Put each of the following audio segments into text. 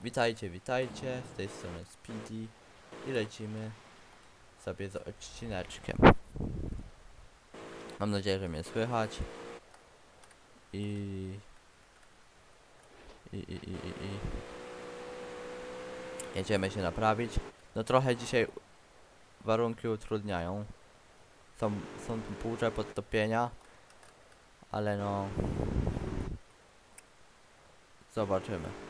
Witajcie, witajcie, z tej strony Speedy i lecimy sobie z odcineczkiem. Mam nadzieję, że mnie słychać i... I, i, i, i, i... Jedziemy się naprawić. No trochę dzisiaj warunki utrudniają. Są, są burze podtopienia, ale no... Zobaczymy.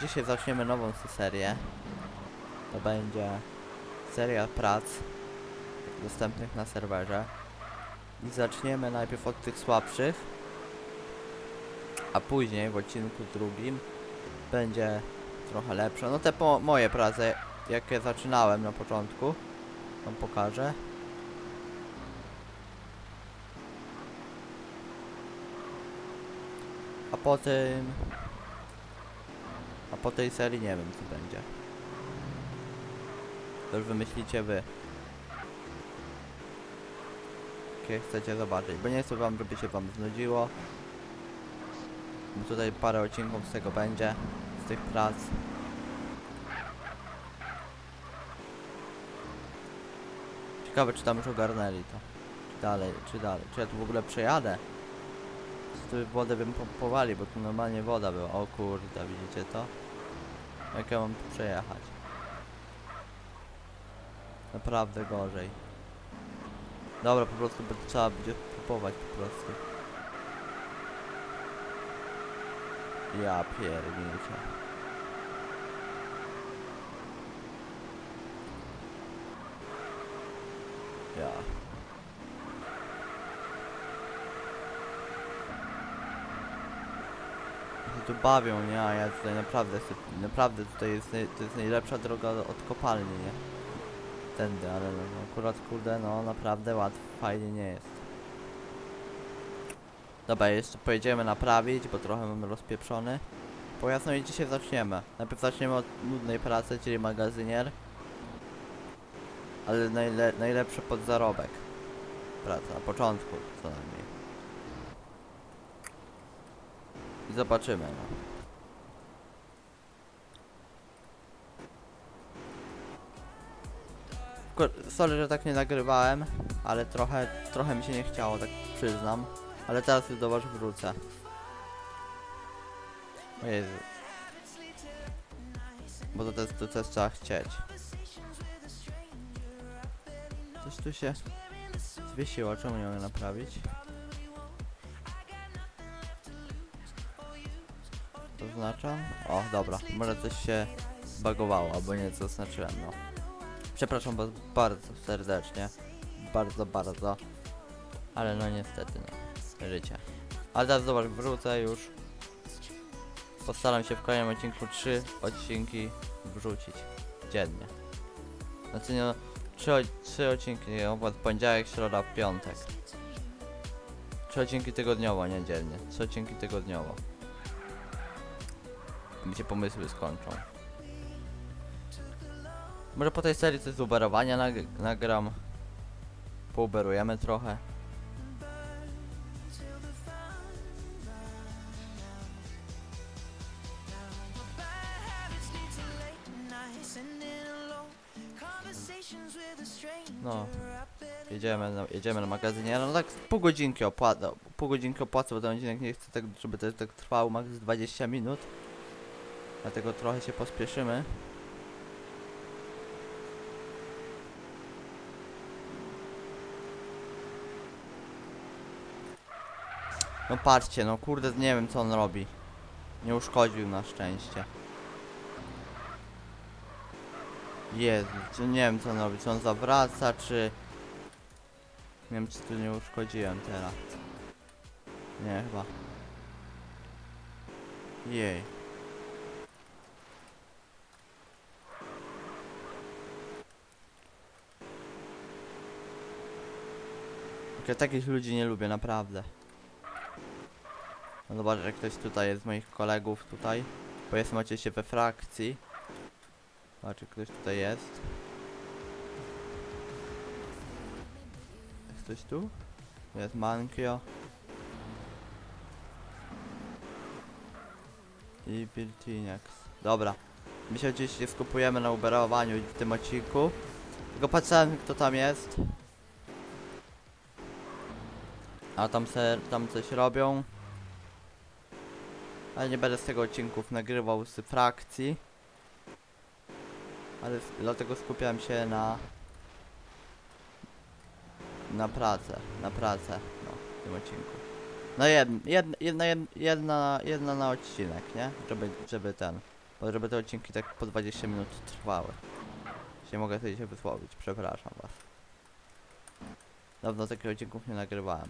Dzisiaj zaczniemy nową se- serię. To będzie seria prac dostępnych na serwerze. I zaczniemy najpierw od tych słabszych, a później w odcinku drugim będzie trochę lepsze. No te moje prace, jakie zaczynałem na początku, wam pokażę. A potem a po tej serii nie wiem co będzie. To już wymyślicie wy. Jakie chcecie zobaczyć, bo nie chcę wam, żeby się wam znudziło. Bo tutaj parę odcinków z tego będzie, z tych prac. Ciekawe czy tam już ogarnęli to. Czy dalej, czy dalej. Czy ja tu w ogóle przejadę? Tu wodę bym pompowali, bo tu normalnie woda była. O kurde, widzicie to? Jak ja mam tu przejechać? Naprawdę gorzej. Dobra, po prostu by trzeba będzie kupować po prostu. Ja pierdolę. Ja. się tu bawią, nie? A ja tutaj naprawdę, naprawdę tutaj jest, to jest najlepsza droga od kopalni, nie? Tędy, ale no, no, akurat kurde, no naprawdę łatwo, fajnie nie jest. Dobra, jeszcze pojedziemy naprawić, bo trochę mamy rozpieprzony. Pojazd, no i dzisiaj zaczniemy. Najpierw zaczniemy od nudnej pracy, czyli magazynier. Ale najle najlepsze pod zarobek. Praca, na początku co najmniej. I zobaczymy, no. Sorry, że tak nie nagrywałem, ale trochę, trochę mi się nie chciało, tak przyznam. Ale teraz już do was wrócę. O Jezu. Bo to też, to też trzeba chcieć. Coś tu się zwiesiło, czemu nie mogę naprawić? Zaznaczam. O, dobra. Może coś się bagowało, albo nie zaznaczyłem, no. Przepraszam was bardzo serdecznie. Bardzo, bardzo. Ale no niestety, no. Życie. Ale teraz zobacz, wrócę już. Postaram się w kolejnym odcinku 3 odcinki wrzucić. Dziennie. Znaczy no, 3, trzy odcinki, nie, od poniedziałek, środa, piątek. 3 odcinki tygodniowo, nie dziennie. 3 odcinki tygodniowo mi się pomysły skończą. Może po tej serii coś z uberowania nag nagram. Pouberujemy trochę. No, jedziemy na, jedziemy na magazynie, no tak pół godzinki opłacę, pół godzinki opłacę, bo ten odcinek nie chcę tak, żeby to tak trwał max 20 minut. Dlatego trochę się pospieszymy. No patrzcie, no kurde, nie wiem co on robi. Nie uszkodził na szczęście. Jezu, nie wiem co on robi, czy on zawraca, czy... Nie wiem czy tu nie uszkodziłem teraz. Nie, chyba. Jej. Ja takich ludzi nie lubię, naprawdę. No zobacz, jak ktoś tutaj jest z moich kolegów tutaj. Bo jestem oczywiście we frakcji. Zobacz, ktoś tutaj jest. Jest ktoś tu? Jest Mankio. I Birtinex. Dobra. My się oczywiście skupujemy na uberowaniu w tym odcinku. Tylko patrzyłem kto tam jest. A tam se, tam coś robią. Ale nie będę z tego odcinków nagrywał z frakcji. Ale dlatego skupiałem się na na pracę, na pracę, no, w tym odcinku. No jed, jed, jedna, jed, jedna, jedna na odcinek, nie? Żeby, żeby ten, bo żeby te odcinki tak po 20 minut trwały. Nie mogę sobie się wysłowić, przepraszam was. Dawno takich odcinków nie nagrywałem.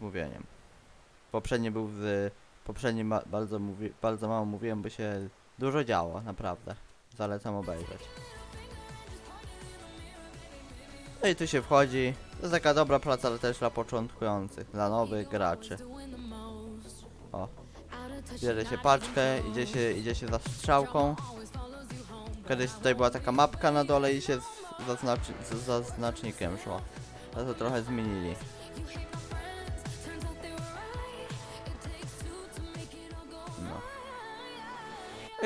Mówieniem. Poprzedni był z... Poprzedni ma, bardzo, mówi, bardzo mało mówiłem, bo się dużo działo, naprawdę. Zalecam obejrzeć. No i tu się wchodzi. To jest taka dobra praca, ale też dla początkujących, dla nowych graczy. O. Bierze się paczkę, idzie się, idzie się za strzałką. Kiedyś tutaj była taka mapka na dole i się z, zaznacz, z zaznacznikiem szło. Ale to trochę zmienili.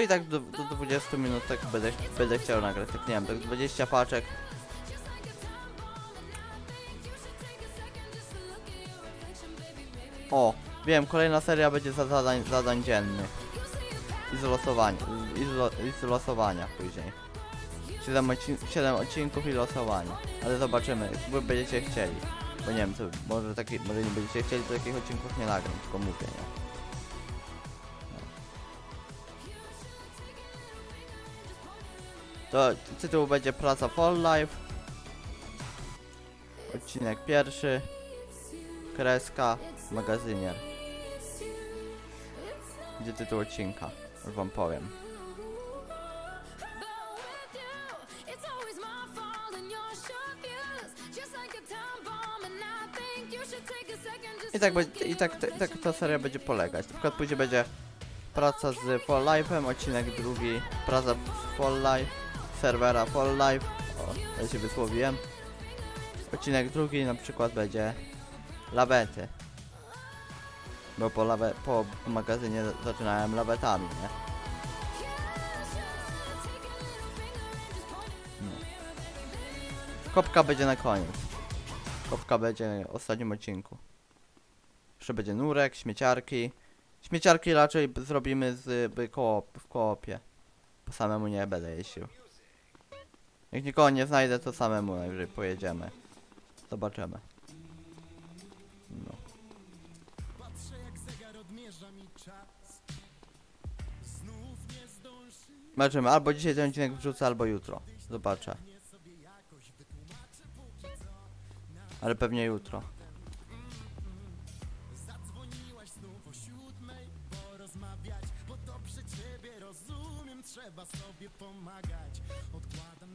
No i tak do, do 20 minut tak będę, będę chciał nagrać, tak nie wiem, tak 20 paczek. O, wiem, kolejna seria będzie za zadań, zadań dziennych. I z losowania, i z, i z losowania później. 7, odcin 7 odcinków i losowania. Ale zobaczymy, wy będziecie chcieli. Bo nie wiem, co, może, taki, może nie będziecie chcieli, to takich odcinków nie nagram, tylko mówię, nie? To tytuł będzie Praca Fall Life. Odcinek pierwszy. Kreska, magazynier. Gdzie tytuł odcinka? Już wam powiem. I tak, będzie, i tak, tak ta seria będzie polegać. Na przykład później będzie praca z Fall Life'em, odcinek drugi, praca z Fall Life, serwera Fall Life. O, ja się wysłowiłem. Odcinek drugi na przykład będzie lawety. Bo po, lawe, po magazynie zaczynałem lawetami, nie? No. Kopka będzie na koniec. Kopka będzie w ostatnim odcinku. Jeszcze będzie nurek, śmieciarki. Śmieciarki raczej zrobimy z koop, w koopie. Po samemu nie będę jeździł. Jak nikogo nie znajdę, to samemu najwyżej pojedziemy. Zobaczymy. No. Zobaczymy, albo dzisiaj ten odcinek wrzucę, albo jutro. Zobaczę. Ale pewnie jutro.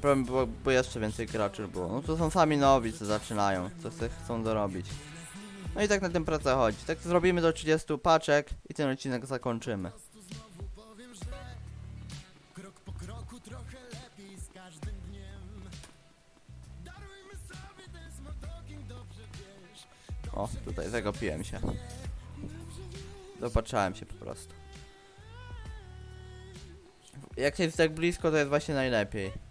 Problem bo jeszcze więcej graczy było. No to są sami nowi, co zaczynają, co chcą dorobić. No i tak na tym praca chodzi. Tak zrobimy do 30 paczek i ten odcinek zakończymy. O, tutaj zagapiłem się. Zobaczyłem się po prostu. Jak jest tak blisko, to jest właśnie najlepiej.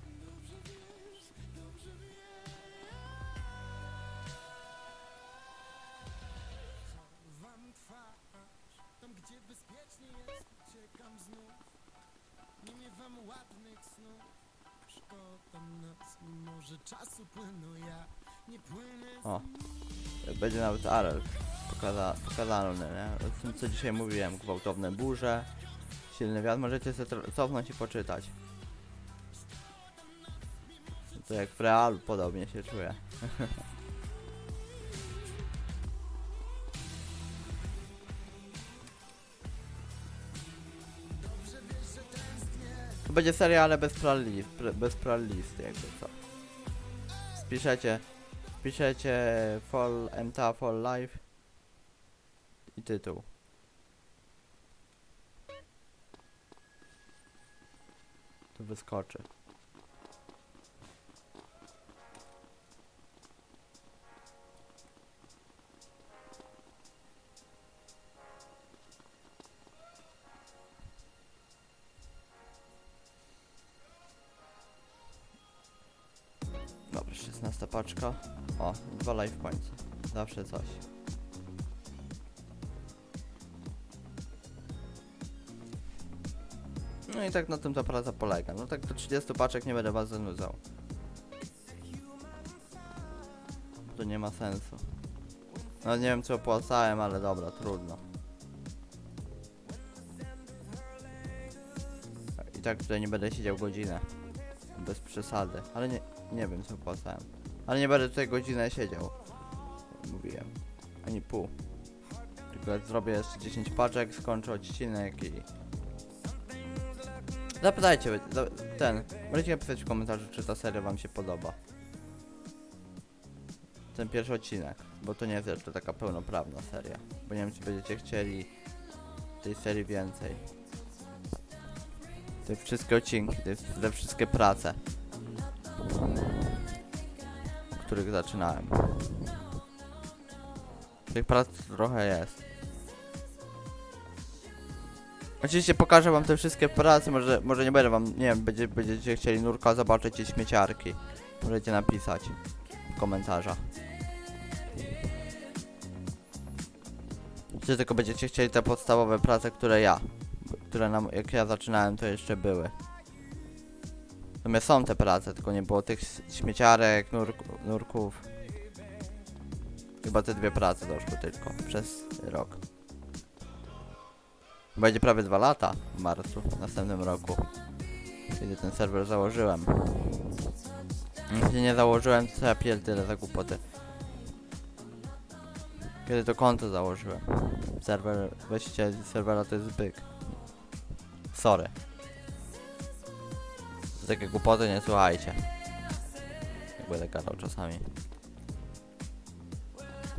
O. Będzie nawet Arel pokaza pokazany, nie? O tym co dzisiaj mówiłem, gwałtowne burze, silny wiatr, możecie sobie cofnąć i poczytać. To jak w realu podobnie się czuję. To będzie seria, ale bez playlist, bez playlist jakby co. Spiszecie wpiszecie Fall MTA Fall Live i tytuł. Tu wyskoczy. Dobra, 16 paczka. O, dwa live points. Zawsze coś. No i tak na tym ta praca polega. No tak do 30 paczek nie będę was zanudzał. To nie ma sensu. No nie wiem co opłacałem, ale dobra, trudno. I tak tutaj nie będę siedział godzinę. Bez przesady. Ale nie, nie wiem co opłacałem. Ale nie będę tutaj godzinę siedział. Mówiłem. Ani pół. Tylko zrobię jeszcze 10 paczek, skończę odcinek i... Zapytajcie, za- ten, możecie napisać w komentarzu, czy ta seria wam się podoba. Ten pierwszy odcinek, bo to nie jest jeszcze taka pełnoprawna seria. Bo nie wiem, czy będziecie chcieli tej serii więcej. Te wszystkie odcinki, te, te wszystkie prace, których zaczynałem. Tych prac trochę jest. Oczywiście pokażę wam te wszystkie prace, może, może nie będę wam, nie wiem, będzie, będziecie chcieli nurka zobaczyć i śmieciarki. Możecie napisać w komentarzach. Czy tylko będziecie chcieli te podstawowe prace, które ja, które nam, jak ja zaczynałem, to jeszcze były. Natomiast są te prace, tylko nie było tych śmieciarek, nurk, nurków. Chyba te dwie prace doszły tylko przez rok. Będzie prawie dwa lata w marcu, w następnym roku. Kiedy ten serwer założyłem. Jeśli nie założyłem, to ja pierdolę za głupoty. Kiedy to konto założyłem. Serwer, właściciel serwera to jest byk. Sorry. Takie głupoty nie słuchajcie. Będę gadał czasami.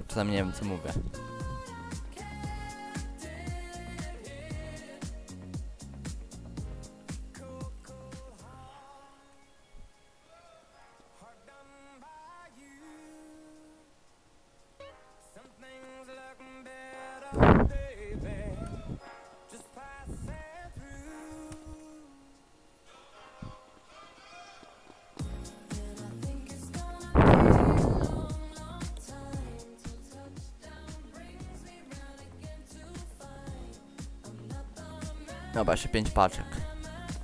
Czasami nie wiem co mówię. Dobra, jeszcze 5 paczek.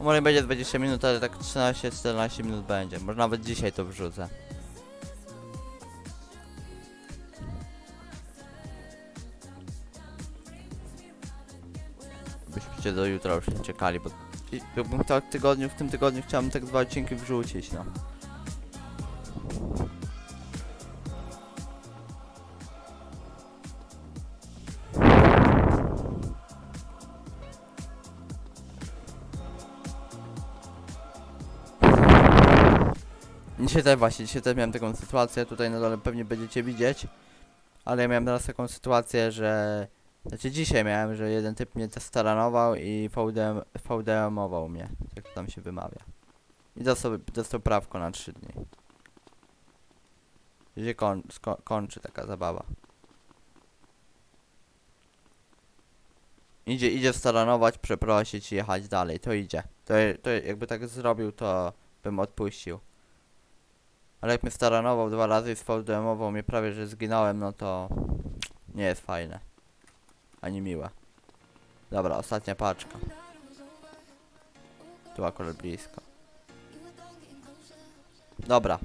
Może będzie 20 minut, ale tak 13-14 minut będzie. Może nawet dzisiaj to wrzucę. Byście do jutra już nie czekali, bo i- chciał w tygodniu, w tym tygodniu chciałem te dwa odcinki wrzucić, no. Dzisiaj też właśnie, dzisiaj też miałem taką sytuację, tutaj na dole pewnie będziecie widzieć, ale ja miałem teraz taką sytuację, że... Znaczy dzisiaj miałem, że jeden typ mnie staranował i VDM, VDM-ował mnie, jak to tam się wymawia. I dostał, dostał prawko na 3 dni. Gdzie koń, sko, kończy taka zabawa. Idzie, idzie staranować, przeprosić i jechać dalej, to idzie. To, to jakby tak zrobił, to bym odpuścił. Ale jak mnie staranował dwa razy i spowdemował mnie prawie, że zginąłem, no to nie jest fajne. Ani miłe. Dobra, ostatnia paczka. Tu akurat blisko. Dobra.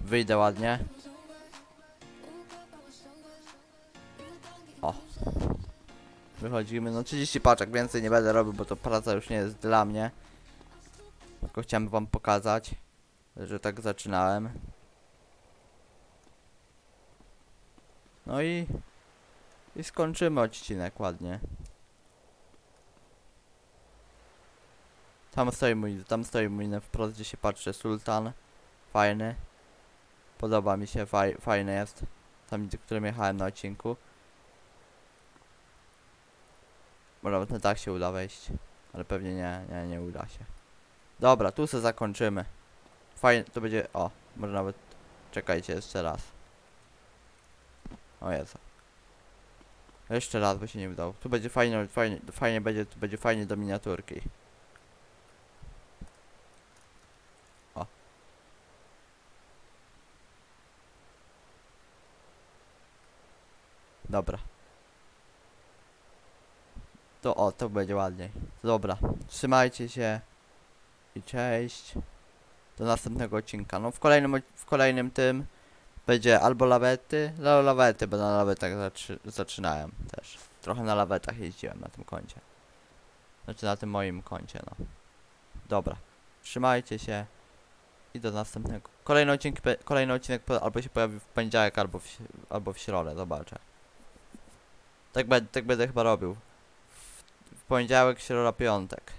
Wyjdę ładnie. O. Wychodzimy, no 30 paczek, więcej nie będę robił, bo to praca już nie jest dla mnie. Tylko chciałem wam pokazać że tak zaczynałem. No i i skończymy odcinek ładnie. Tam stoi mój, tam stoi mój wprost, gdzie się patrzy Sultan. Fajny. Podoba mi się, faj, fajny jest. Tam, którym jechałem na odcinku. Może nawet na tak się uda wejść. Ale pewnie nie, nie, nie uda się. Dobra, tu se zakończymy. Fajnie, to będzie, o, może nawet, czekajcie jeszcze raz. O Jezu. Jeszcze raz, bo się nie udało. Tu będzie fajnie, fajnie, fajnie będzie, tu będzie fajnie do miniaturki. O. Dobra. To o, to będzie ładniej. Dobra, trzymajcie się i cześć. Do następnego odcinka. No w kolejnym, w kolejnym tym będzie albo lawety, no lawety, bo na lawetach zaczy, zaczynałem też. Trochę na lawetach jeździłem na tym koncie. Znaczy na tym moim koncie, no. Dobra. Trzymajcie się i do następnego. Kolejny odcinek, kolejny odcinek albo się pojawi w poniedziałek, albo w, albo w środę, zobaczę. Tak, be, tak będę chyba robił. W, w poniedziałek, środa, piątek.